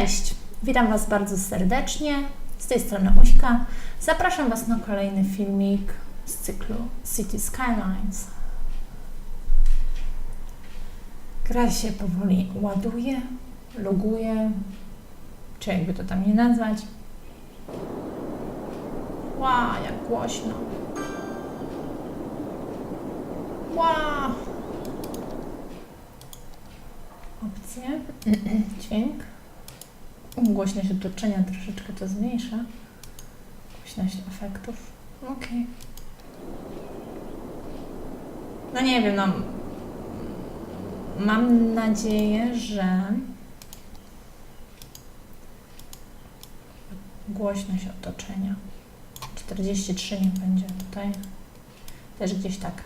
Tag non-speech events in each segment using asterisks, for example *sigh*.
Cześć! Witam Was bardzo serdecznie. Z tej strony Uśka. Zapraszam Was na kolejny filmik z cyklu City Skylines. Gra się powoli ładuje, loguje, czy jakby to tam nie nazwać. Ła, jak głośno. Ła! Opcje, *clears throat* dźwięk. Głośność otoczenia troszeczkę to zmniejsza. Głośność efektów. Okej. No nie wiem, no. Mam nadzieję, że głośność otoczenia 43 nie będzie tutaj. Też gdzieś tak.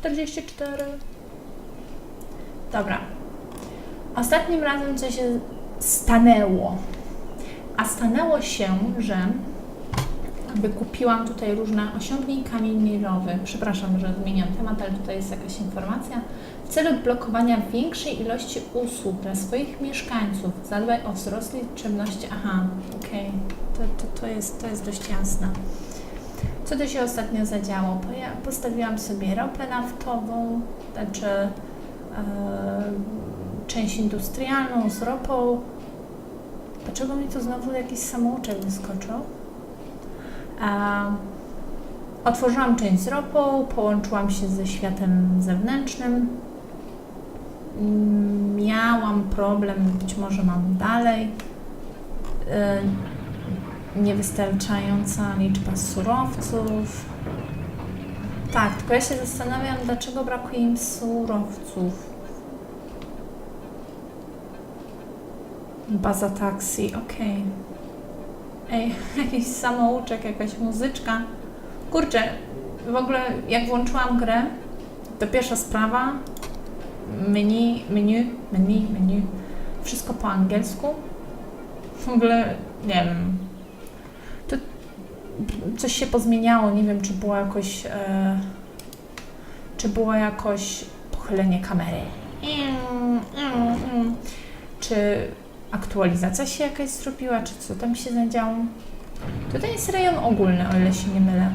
44. Dobra. Ostatnim razem coś się stanęło. A stanęło się, że wykupiłam tutaj różne osiągnięcia milowe. Przepraszam, że zmieniam temat, ale tutaj jest jakaś informacja. W celu blokowania większej ilości usług dla swoich mieszkańców zadbaj o wzrost liczebności. Aha, okej. To, to, to, jest, to jest dość jasne. Co tu się ostatnio zadziało? Bo ja postawiłam sobie ropę naftową, znaczy e, część industrialną z ropą. Dlaczego mi tu znowu jakiś samouczek wyskoczył? Otworzyłam część z ropą, połączyłam się ze światem zewnętrznym. Miałam problem, być może mam dalej. Y, niewystarczająca liczba surowców. Tak, tylko ja się zastanawiam, dlaczego brakuje im surowców. Baza taksi, okej. Ej, *laughs* jakiś samouczek, jakaś muzyczka. Kurczę, w ogóle jak włączyłam grę, to pierwsza sprawa, menu, menu, menu, menu, wszystko po angielsku. W ogóle, nie wiem, to coś się pozmieniało, nie wiem, czy było jakoś, e, czy było jakoś pochylenie kamery. Czy aktualizacja się jakaś zrobiła, czy co tam się zadziało. Tutaj jest rejon ogólny, o ile się nie mylę.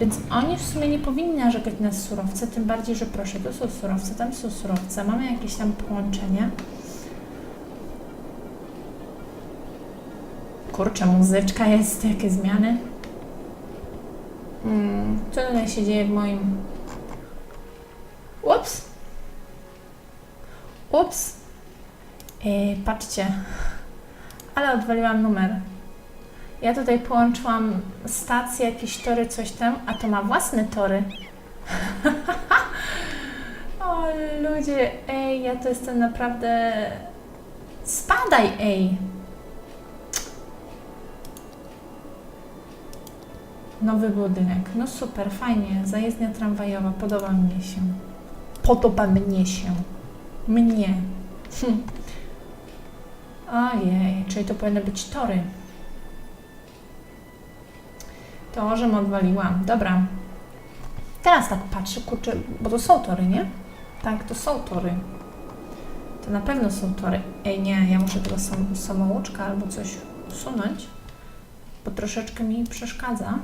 Więc oni w sumie nie powinni narzekać na surowce, tym bardziej, że proszę, tu są surowce, tam są surowce, mamy jakieś tam połączenie. Kurczę, muzyczka jest, jakie zmiany. Hmm, co tutaj się dzieje w moim... Ups! Ups! Ej, patrzcie, ale odwaliłam numer. Ja tutaj połączyłam stacje, jakieś tory, coś tam, a to ma własne tory. *laughs* o ludzie, ej, ja to jestem naprawdę... Spadaj, ej! Nowy budynek. No super, fajnie. Zajezdnia tramwajowa. Podoba mnie się. Podoba mnie się. Mnie. Hm. *laughs* Ojej, czyli to powinny być tory. To, żem odwaliłam. Dobra. Teraz tak patrzę, kurczę, bo to są tory, nie? Tak, to są tory. To na pewno są tory. Ej, nie, ja muszę tego sam, samouczka albo coś usunąć, bo troszeczkę mi przeszkadza.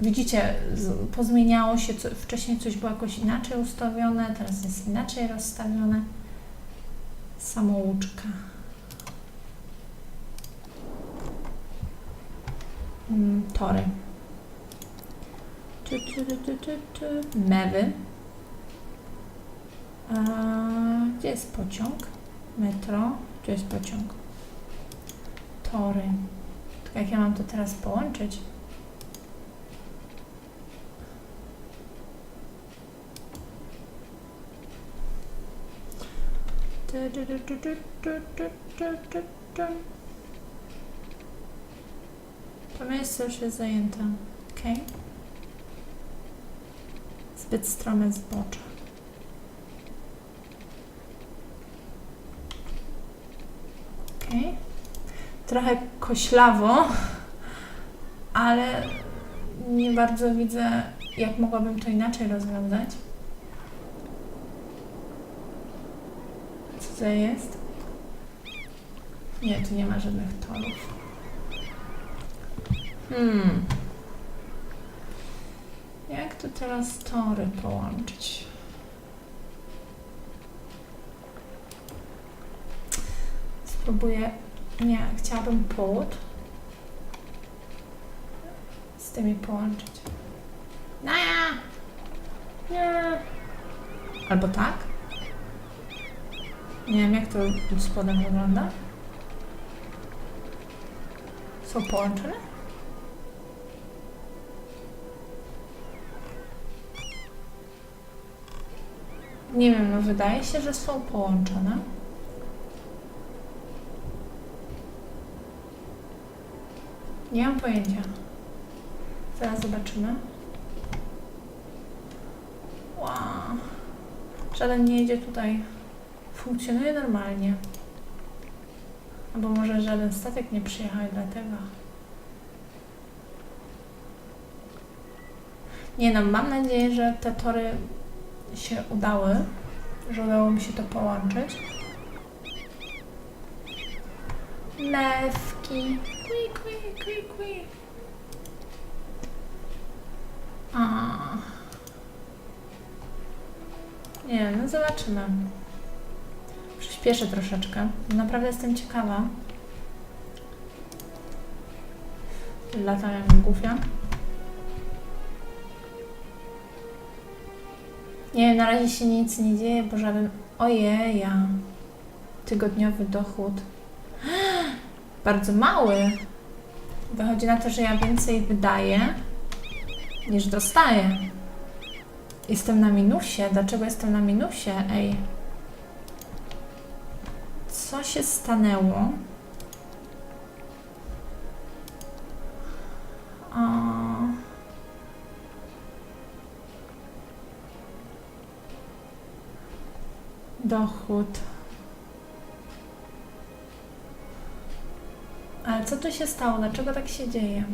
Widzicie, pozmieniało się, co, wcześniej coś było jakoś inaczej ustawione, teraz jest inaczej rozstawione. Samouczka. Mm, tory. Tu, tu, tu, tu, tu. Mewy. A, gdzie jest pociąg? Metro. Gdzie jest pociąg? Tory. Tylko jak ja mam to teraz połączyć? To miejsce już jest zajęte. Ok. Zbyt strome zbocze. Ok. Trochę koślawo, ale nie bardzo widzę, jak mogłabym to inaczej rozwiązać. Co to jest? Nie, tu nie ma żadnych torów. Hmm. Jak tu teraz tory połączyć? Spróbuję. Nie, chciałabym płód z tymi połączyć. No ja! Nie! Albo tak? Nie wiem, jak to spodem wygląda. Są połączone? Nie wiem, no wydaje się, że są połączone. Nie mam pojęcia. Zaraz zobaczymy. Wow. Żaden nie jedzie tutaj. Funkcjonuje normalnie. Albo może żaden statek nie przyjechał dlatego. Nie no, mam nadzieję, że te tory się udały, że udało mi się to połączyć. Kwi, kwi. A. Nie no zobaczymy. Przyspieszę troszeczkę. Naprawdę jestem ciekawa. Latam jak głupia. Nie wiem, na razie się nic nie dzieje, bo żaden... Ojeja. Tygodniowy dochód. *gasps* Bardzo mały. Wychodzi na to, że ja więcej wydaję niż dostaję. Jestem na minusie. Dlaczego jestem na minusie? Ej. Co się stanęło? Dochód. Ale co tu się stało? Dlaczego tak się dzieje?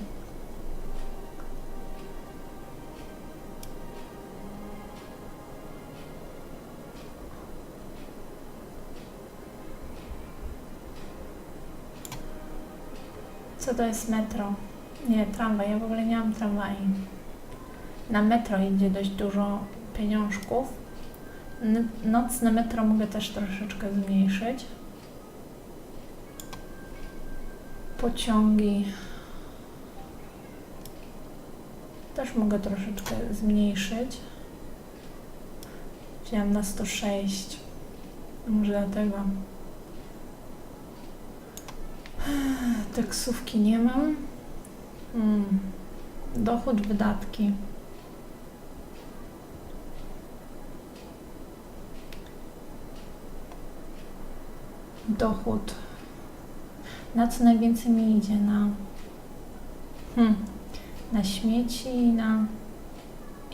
Co to jest metro? Nie, tramwaj. Ja w ogóle nie mam tramwaju. Na metro idzie dość dużo pieniążków. Nocne metro mogę też troszeczkę zmniejszyć. Pociągi. Też mogę troszeczkę zmniejszyć. Wziąłem na 106. Może dlatego. Taksówki nie mam. Hmm. Dochód, wydatki. Dochód. Na co najwięcej mi idzie? Na, hmm, na śmieci i na,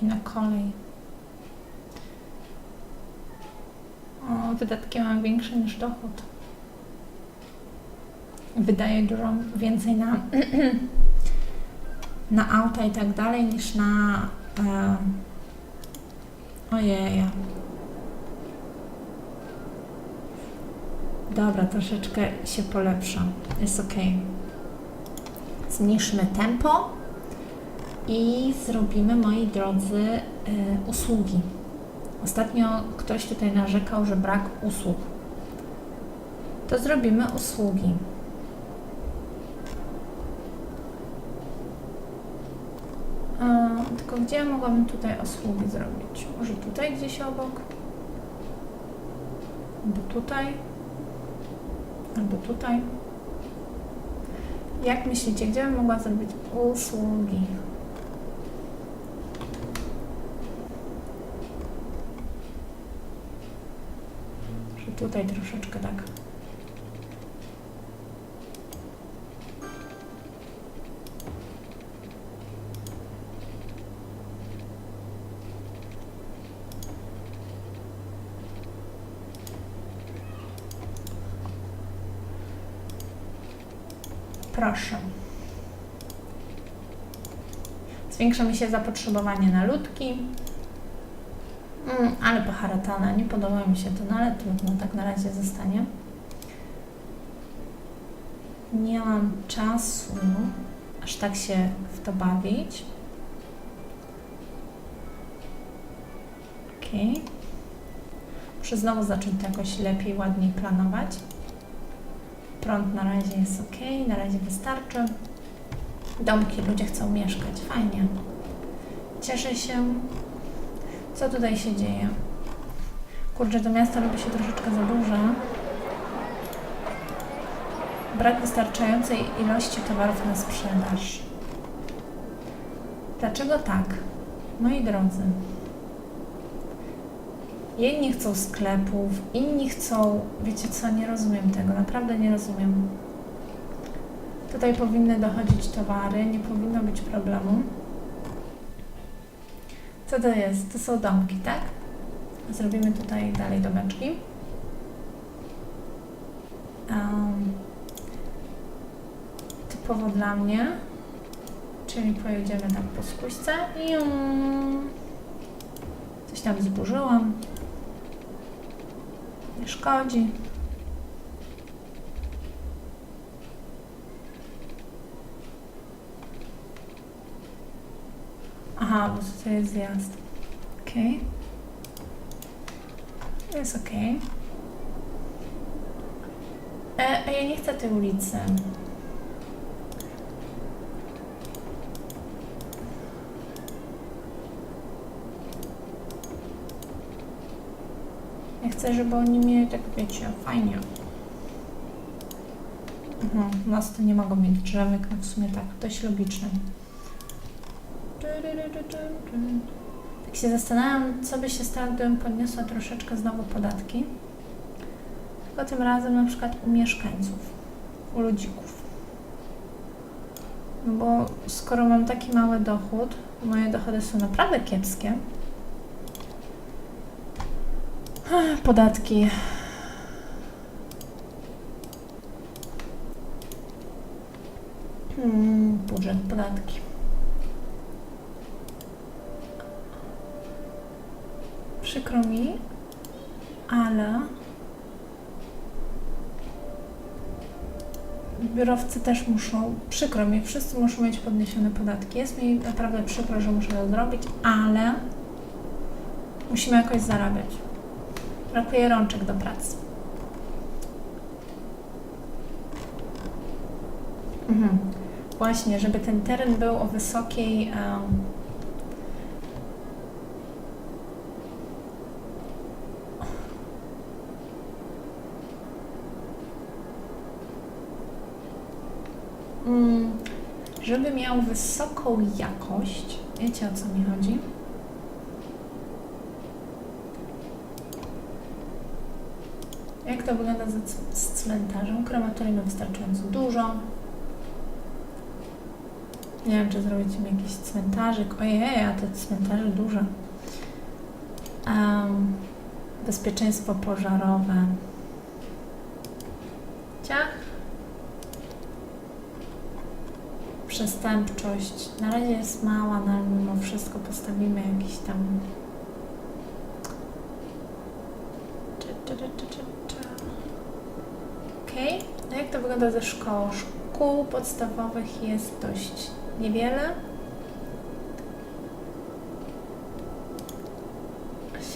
i na kolej. O, wydatki mam większe niż dochód. Wydaję dużo więcej na, *clears throat* na auta i tak dalej niż na. E, ojej. Dobra, troszeczkę się polepsza. Jest ok. Zmniejszymy tempo i zrobimy, moi drodzy, y, usługi. Ostatnio ktoś tutaj narzekał, że brak usług. To zrobimy usługi. E, tylko gdzie ja mogłabym tutaj usługi zrobić? Może tutaj gdzieś obok? Albo tutaj? Albo tutaj. Jak myślicie, gdzie bym mogła zrobić usługi? Że tutaj troszeczkę tak. Proszę. Zwiększa mi się zapotrzebowanie na ludki. Mm, ale poharatana, nie podoba mi się to, no ale trudno, tak na razie zostanie. nie mam czasu aż tak się w to bawić. Okej. Muszę znowu zacząć to jakoś lepiej, ładniej planować. Prąd na razie jest ok, na razie wystarczy. Domki, ludzie chcą mieszkać, fajnie. Cieszę się. Co tutaj się dzieje? Kurczę, to miasto robi się troszeczkę za duże. Brak wystarczającej ilości towarów na sprzedaż. Dlaczego tak? Moi drodzy. Jedni chcą sklepów, inni chcą. Wiecie co? Nie rozumiem tego, naprawdę nie rozumiem. Tutaj powinny dochodzić towary, nie powinno być problemu. Co to jest? To są domki, tak? Zrobimy tutaj dalej domeczki. Um, typowo dla mnie. Czyli pojedziemy tak po skuśce. Ium. Coś tam zburzyłam. Nie szkodzi. Aha, bo tutaj jest zjazd. Okej. Jest okej. E, ja nie chcę tej ulicy. Chcę, żeby oni mieli tak, wiecie, fajnie. Mhm, nas to nie mogą mieć drzewek, no w sumie tak, dość logiczne. Tak się zastanawiam, co by się stało, gdybym podniosła troszeczkę znowu podatki. Tylko tym razem na przykład u mieszkańców, u ludzików. No bo skoro mam taki mały dochód, moje dochody są naprawdę kiepskie. *gasps* Podatki. Hmm, budżet, podatki. Przykro mi, ale biurowcy też muszą, przykro mi, wszyscy muszą mieć podniesione podatki. Jest mi naprawdę przykro, że muszę to zrobić, ale musimy jakoś zarabiać. Brakuje rączek do pracy. Mhm. Właśnie, żeby ten teren był o wysokiej. Mm, żeby miał wysoką jakość. Wiecie o co mi chodzi? Jak to wygląda z, z cmentarzem? Krematorium ma wystarczająco dużo. Nie wiem, czy zrobić im jakiś cmentarzyk. Ojej, a te cmentarze duże. Em, bezpieczeństwo pożarowe. Ciach. Przestępczość. Na razie jest mała, no ale mimo wszystko postawimy jakiś tam. Czy, czy, czy, czy, czy, czy. Okej. No jak wygląda ze szkołą? Szkół podstawowych jest dość niewiele.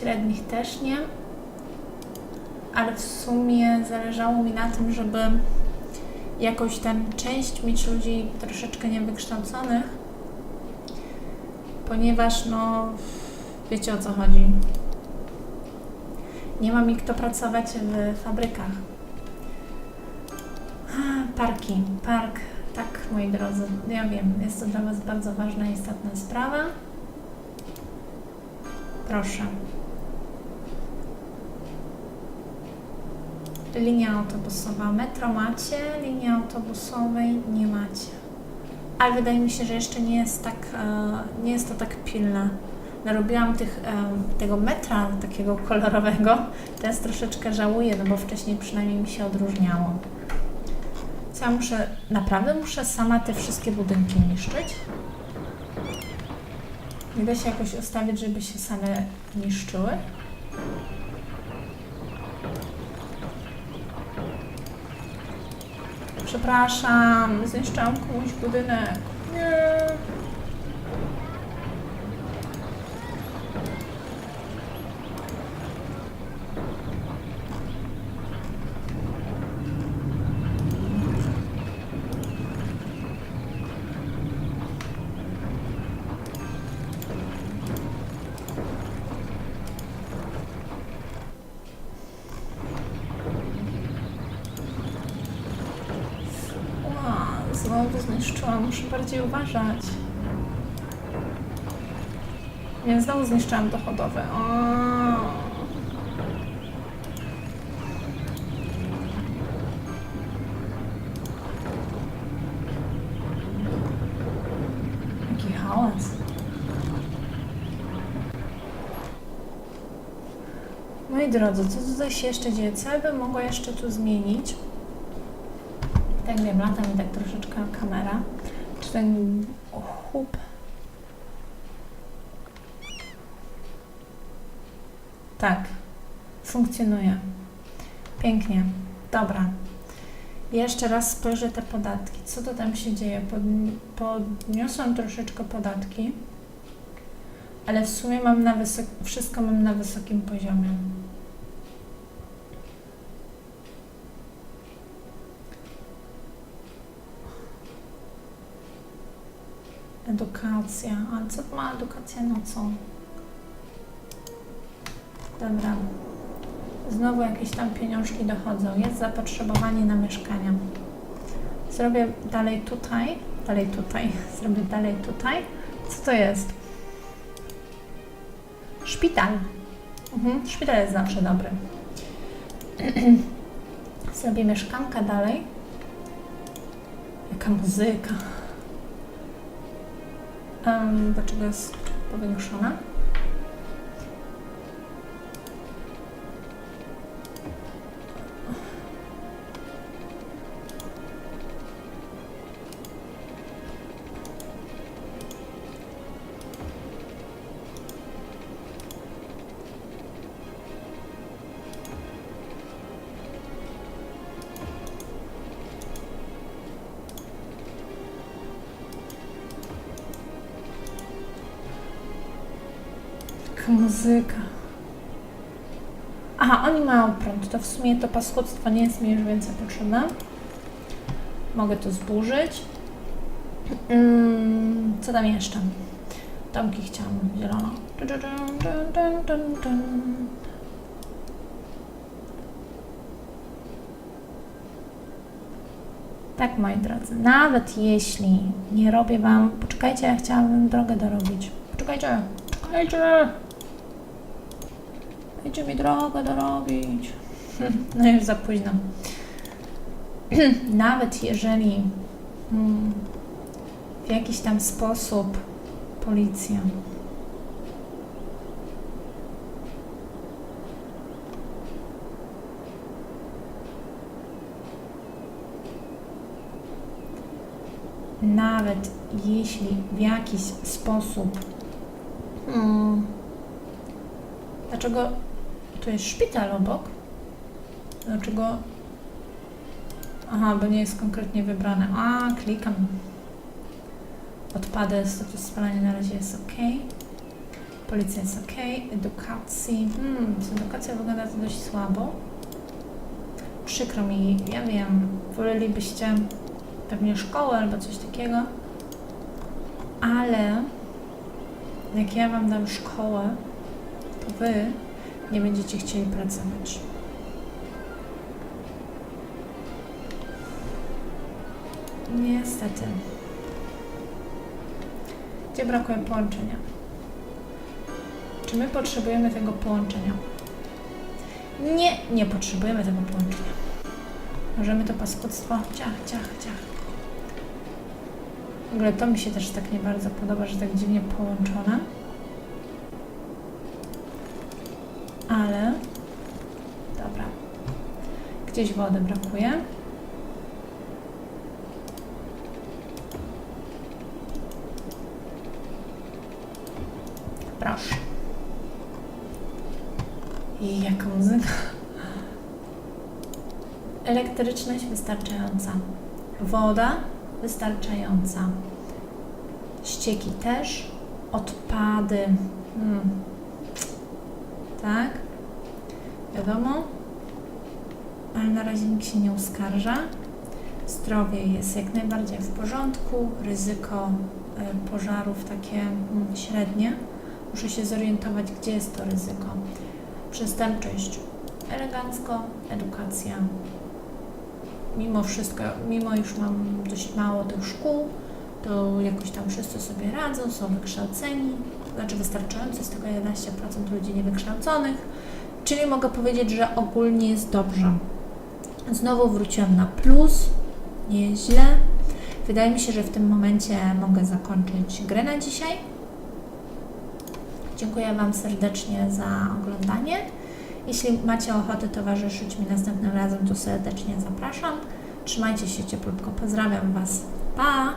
Średnich też nie. Ale w sumie zależało mi na tym, żeby jakoś tam część mieć ludzi troszeczkę niewykształconych, ponieważ no wiecie o co chodzi. Nie ma mi kto pracować w fabrykach. Parki, park, tak moi drodzy, ja wiem, jest to dla Was bardzo ważna istotna sprawa. Proszę. Linia autobusowa. Metro macie, linii autobusowej nie macie. Ale wydaje mi się, że jeszcze nie jest tak, e, nie jest to tak pilne. Narobiłam tych, e, tego metra takiego kolorowego. Teraz troszeczkę żałuję, no bo wcześniej przynajmniej mi się odróżniało. Co ja muszę, naprawdę muszę sama te wszystkie budynki niszczyć? Nie da się jakoś ustawić, żeby się same niszczyły? Przepraszam, zniszczyłam komuś budynek. Nie. Ła, znowu zniszczyłam, muszę bardziej uważać. Nie, znowu zniszczyłam dochodowe. O. Moi drodzy, co tutaj się jeszcze dzieje? Co ja bym mogła jeszcze tu zmienić? Tak wiem, lata mi tak troszeczkę kamera. Czy ten chłop... Tak, funkcjonuje. Pięknie. Dobra. Jeszcze raz spojrzę te podatki. Co to tam się dzieje? Podni- podniosłam troszeczkę podatki, ale w sumie mam na wysok- wszystko mam na wysokim poziomie. Edukacja. A co ma edukacja nocą? Dobra. Znowu jakieś tam pieniążki dochodzą. Jest zapotrzebowanie na mieszkania. Zrobię dalej tutaj. Dalej tutaj. *laughs* Zrobię dalej tutaj. Co to jest? Szpital. Mhm. Szpital jest zawsze dobry. *clears throat* Zrobię mieszkanka dalej. Jaka muzyka. Um, jest powiększona? Muzyka. Aha, oni mają prąd. To w sumie to paskudztwo nie jest mi już więcej potrzebne. Mogę to zburzyć. Mm, co tam jeszcze? Domki chciałam zielono. Tak, moi drodzy, nawet jeśli nie robię Wam... Poczekajcie, ja chciałabym drogę dorobić. Poczekajcie, poczekajcie! Dajcie mi drogę dorobić. No już za późno. *clears throat* Nawet jeżeli mm, w jakiś tam sposób policja nawet jeśli w jakiś sposób mm, dlaczego tu jest szpital obok? Dlaczego? Aha, bo nie jest konkretnie wybrane. A, klikam. Odpady, status spalania na razie jest ok. Policja jest ok. Edukacji. Hmm, z edukacją wygląda to dość słabo. Przykro mi, ja wiem, wolelibyście pewnie szkołę albo coś takiego, ale jak ja Wam dam szkołę, to Wy nie będziecie chcieli pracować. Niestety. Gdzie brakuje połączenia? Czy my potrzebujemy tego połączenia? Nie, nie potrzebujemy tego połączenia. Możemy to paskudztwo ciach, ciach, ciach. W ogóle to mi się też tak nie bardzo podoba, że tak dziwnie połączone. Ale... Dobra. Gdzieś wody brakuje. Proszę. I jaka muzyka. Elektryczność wystarczająca. Woda wystarczająca. Ścieki też. Odpady. Hmm. Tak? Wiadomo. Ale na razie nikt się nie uskarża. Zdrowie jest jak najbardziej w porządku. Ryzyko y, pożarów takie mm, średnie. Muszę się zorientować, gdzie jest to ryzyko. Przestępczość elegancko, edukacja. Mimo wszystko, mimo już mam dość mało tych szkół, to jakoś tam wszyscy sobie radzą, są wykształceni, znaczy wystarczająco, z tego 11% ludzi niewykształconych, czyli mogę powiedzieć, że ogólnie jest dobrze. Znowu wróciłam na plus, nie jest źle. Wydaje mi się, że w tym momencie mogę zakończyć grę na dzisiaj. Dziękuję Wam serdecznie za oglądanie. Jeśli macie ochotę towarzyszyć mi następnym razem, to serdecznie zapraszam. Trzymajcie się cieplutko. Pozdrawiam Was. Pa!